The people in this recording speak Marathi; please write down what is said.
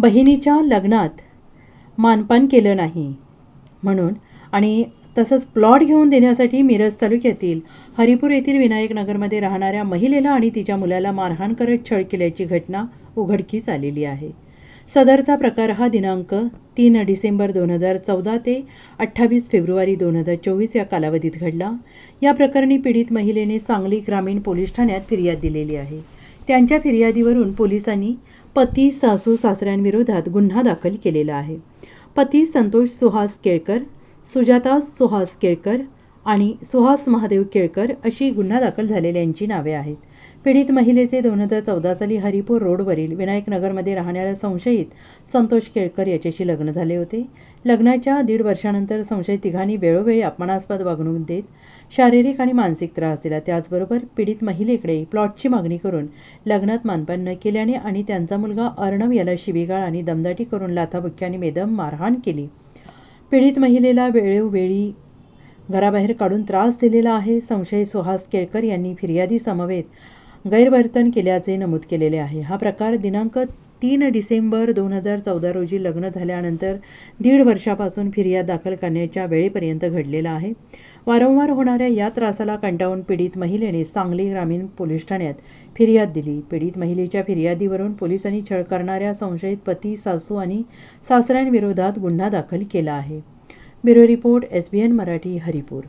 बहिणीच्या लग्नात मानपान केलं नाही. म्हणून आणि तसंच प्लॉट घेऊन देण्यासाठी मिरज तालुक्यातील हरिपूर येथील विनायक नगरमध्ये राहणाऱ्या महिलेला आणि तिच्या मुलाला मारहाण करत छळ केल्याची घटना उघडकीस आलेली आहे. सदरचा प्रकार हा दिनांक तीन डिसेंबर दोन हजार चौदा ते अठ्ठावीस फेब्रुवारी दोन हजार चोवीस या कालावधीत घडला. या प्रकरणी पीडित महिलेने सांगली ग्रामीण पोलीस ठाण्यात फिर्याद दिलेली आहे. त्यांच्या फिर्यादीवरून पोलिसांनी पती सासू सासऱ्यांविरोधात गुन्हा दाखल केलेला आहे. पती संतोष सुहास केळकर सुजाता सुहास केळकर आणि सुहास महादेव केळकर अशी गुन्हा दाखल झालेल्यांची नावे आहेत. पीडित महिलेचे दोन हजार चौदा साली हरिपूर रोडवरील विनायक नगरमध्ये राहणाऱ्या संशयित संतोष केळकर याच्याशी लग्न झाले होते. लग्नाच्या दीड वर्षानंतर संशयित तिघांनी वेळोवेळी अपमानास्पद वागणूक देत शारीरिक आणि मानसिक त्रास दिला. त्याचबरोबर पीडित महिलेकडे प्लॉटची मागणी करून लग्नात मानपान न केल्याने आणि त्यांचा मुलगा अर्णव याला शिवीगाळ आणि दमदाटी करून लाथाबुक्क्याने बेदम मारहाण केली. पीडित महिलेला वेळोवेळी घराबाहेर काढून त्रास दिलेला आहे. संशयित सुहास केळकर यांनी फिर्यादी समवेत गैरवर्तन केल्याचे नमूद केलेले आहे. हा प्रकार दिनांक तीन डिसेंबर दोन हजार चौदा रोजी लग्न झाल्यानंतर दीड वर्षापासून फिर्याद दाखल करण्याच्या वेळेपर्यंत घडलेला आहे. वारंवार होणाऱ्या या त्रासाला कंटाळून पीडित महिलेने सांगली ग्रामीण पोलीस ठाण्यात फिर्याद दिली. पीडित महिलेच्या फिर्यादीवरून पोलिसांनी छळ करणाऱ्या संशयित पती सासू आणि सासऱ्यांविरोधात गुन्हा दाखल केला आहे. Bureau report S B N Marathi Haripur.